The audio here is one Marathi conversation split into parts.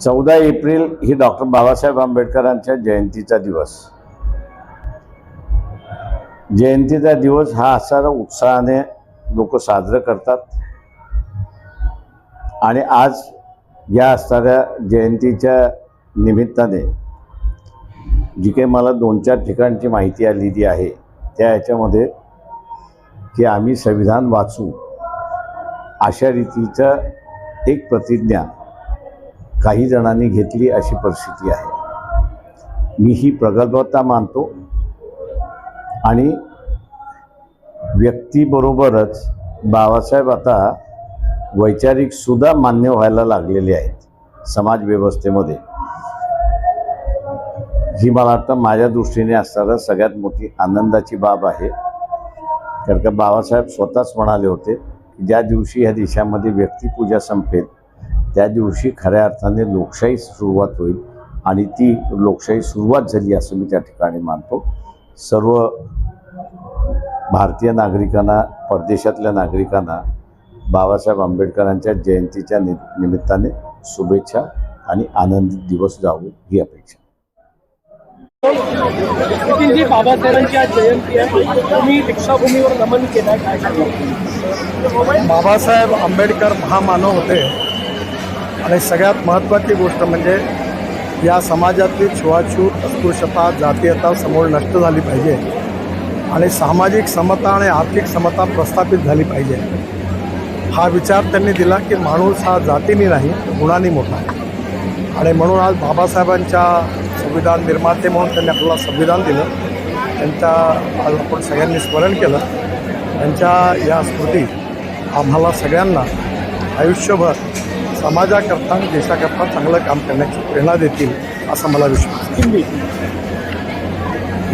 चौदा एप्रिल ही डॉक्टर बाबासाहेब आंबेडकरांच्या जयंतीचा दिवस. जयंतीचा दिवस हा असा उत्साहाने लोक साजरं करतात. आणि आज या असणाऱ्या जयंतीच्या निमित्ताने जी काही मला दोन चार ठिकाणची माहिती आलेली आहे त्या याच्यामध्ये की आम्ही संविधान वाचू अशा रीतीचं एक प्रतिज्ञा काही जणांनी घेतली अशी परिस्थिती आहे. मी ही प्रगल्भता मानतो आणि व्यक्तीबरोबरच बाबासाहेब आता वैचारिक सुद्धा मान्य व्हायला लागलेले आहेत समाज व्यवस्थेमध्ये. ही मला वाटतं माझ्या दृष्टीने असणारं सगळ्यात मोठी आनंदाची बाब आहे. कारण का बाबासाहेब स्वतःच म्हणाले होते की ज्या दिवशी ह्या देशामध्ये व्यक्तिपूजा संपेल त्या दिवशी खऱ्या अर्थाने लोकशाही सुरुवात होईल आणि ती लोकशाही सुरुवात झाली असं मी त्या ठिकाणी मानतो. सर्व भारतीय नागरिकांना परदेशातल्या नागरिकांना बाबासाहेब आंबेडकरांच्या जयंतीच्या नि निमित्ताने शुभेच्छा आणि आनंदित दिवस जावो ही अपेक्षा. नितीनजी बाबासाहेबांची आज जयंती तुम्ही दीक्षाभूमीवर नमन केलं बाबासाहेब आंबेडकर महामानव होते. आणि सगळ्यात महत्त्वाची गोष्ट म्हणजे या समाजातली छुआछूत अस्पृश्यता जातीयता समोर नष्ट झाली पाहिजे. आणि सामाजिक समता आणि आर्थिक समता प्रस्थापित झाली पाहिजे. हा विचार त्यांनी दिला की माणूस हा जातीने नाही गुणांनी मोठा. आहे आणि म्हणून आज बाबासाहेबांच्या संविधान निर्माते म्हणून त्यांनी आपल्याला संविधान दिलं. त्यांच्या आज आपण सगळ्यांनी स्मरण केलं. त्यांच्या या स्मृती आम्हाला सगळ्यांना आयुष्यभर समाजाकरता आणि देशाकरता चांगलं काम करण्याची प्रेरणा असा मला विश्वास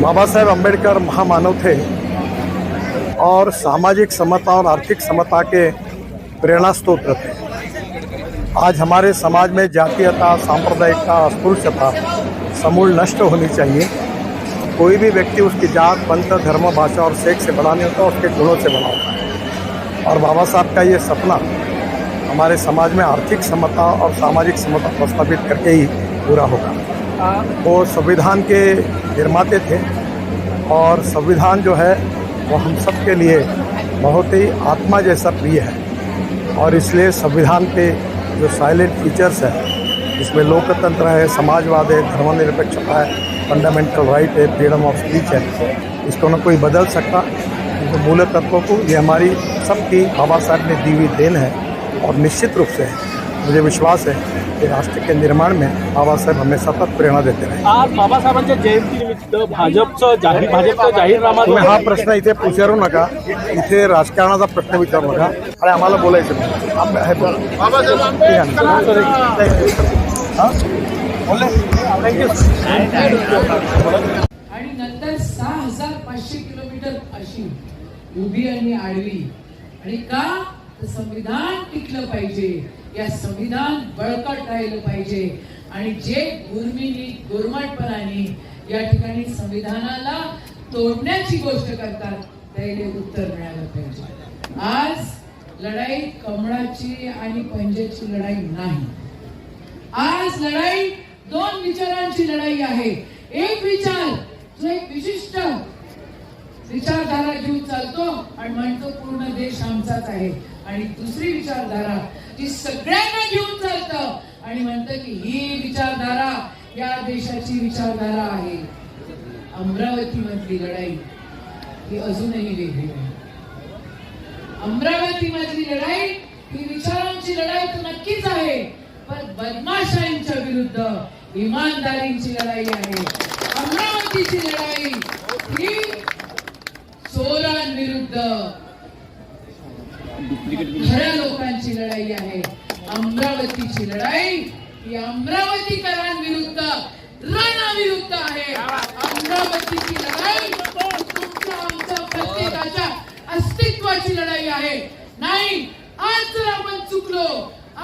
बाबा साहेब अंबेडकर महामानव थे और सामाजिक समता और आर्थिक समता के प्रेरणा स्रोत थे आज हमारे समाज में जातीयता, सांप्रदायिकता, अस्पृश्यता, समूल नष्ट होनी चाहिए। कोई भी व्यक्ति उसकी जात, पंथ, धर्म, भाषा और सेक से बड़ा नहीं होता, उसके गुणों से बड़ा होता है। और बाबा साहब का ये सपना हमारे समाज में आर्थिक समता और सामाजिक समता प्रस्थापित करके ही पूरा होगा। वो संविधान के निर्माते थे और संविधान जो है, वो हम सब के लिए बहुत ही आत्मा जैसा प्रिय है। और इसलिए संविधान के जो साइलेंट फीचर्स है इसमें लोकतंत्र है, समाजवाद है, धर्मनिरपेक्षता है फंडामेंटल राइट है फ्रीडम ऑफ़ स्पीच है, इसको न कोई बदल सकता। मूल तत्वों को ये हमारी सबकी बाबा साहब ने दी हुई देन है। और निश्चित रूप से मुझे विश्वास है कि राष्ट्र के निर्माण में बाबा साहेब हमें सतत प्रेरणा देते रहे आज बाबासाहेबांच्या जयंतीनिमित्त भाजपचं जाहीर भाजपचा जाहीरनामा तुम्ही हा प्रश्न इथे विचारू नका इथे राजकारणाचा प्रश्न विचारू नका आणि आम्हाला बोलायचं नाही. आम- हे बोला. ठीक आहे ना? हा? बोलले? Thank you. आणि नंतर सहा हजार पाचशे किलोमीटर अशी उभी आणि आडवी आणि का तर संविधान टिकलं पाहिजे. या संविधान बळकट राहिलं पाहिजे. आणि जे गुरमिनी गुरमटपणाने या ठिकाणी संविधानाला तोडण्याची गोष्ट करतात त्याला उत्तर मिळालं पाहिजे. आज लढाई कमळाची आणि पंजाची लढाई नाही. आज लढाई दोन विचारांची लढाई आहे. एक विचार जो एक विशिष्ट विचारधारा घेऊन चालतो आणि म्हणतो पूर्ण देश आमचाच आहे. आणि दुसरी विचारधारा जी सगळ्यांना घेऊन चालतं. आणि म्हणतं की ही विचारधारा या देशाची विचारधारा आहे. अमरावती मधली लढाई ही अजूनही वेगळी आहे. अमरावती मधली लढाई ही विचारांची लढाई तर नक्कीच आहे. पण बदमाशांच्या विरुद्ध इमानदारींची लढाई आहे. अमरावतीची लढाई ही चोरांविरुद्ध खऱ्या लोकांची लढाई आहे. अमरावतीची लढाई ही अमरावतीकरांविरुद्ध रणाविरुद्ध आहे. अमरावतीची लढाई तुमच्या आमच्या प्रत्येकाच्या अस्तित्वाची लढाई आहे. नाही आज जर आपण चुकलो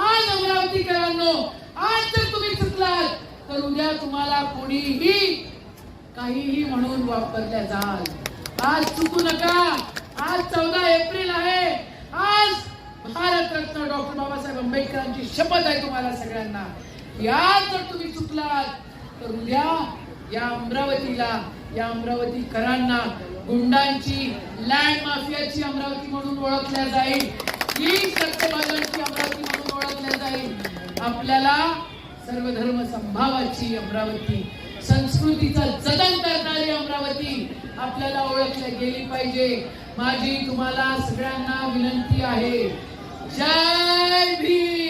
आज अमरावतीकरांनो आज जर तुम्ही चुकलात तर उद्या तुम्हाला कोणीही काहीही म्हणून वापरल्या जाल. आज चुकू नका. आज चौदा एप्रिल आहे. आज भारतरत्न डॉक्टर बाबासाहेब आंबेडकरांची शपथ आहे तुम्हाला सगळ्यांना. या जर तुम्ही चुकलात तर उद्या या अमरावतीला या अमरावतीकरांना गुंडांची लँड माफियाची अमरावती म्हणून ओळखल्या जाईल. ही सत्यवादांची अमरावती म्हणून ओळखल्या जाईल. आपल्याला सर्व धर्म संभावाची अमरावती संस्कृतीचं जतन करणारी अमरावती आपल्याला ओळखली गेली पाहिजे. माझी तुम्हाला सगळ्यांना विनंती आहे. जय भीम!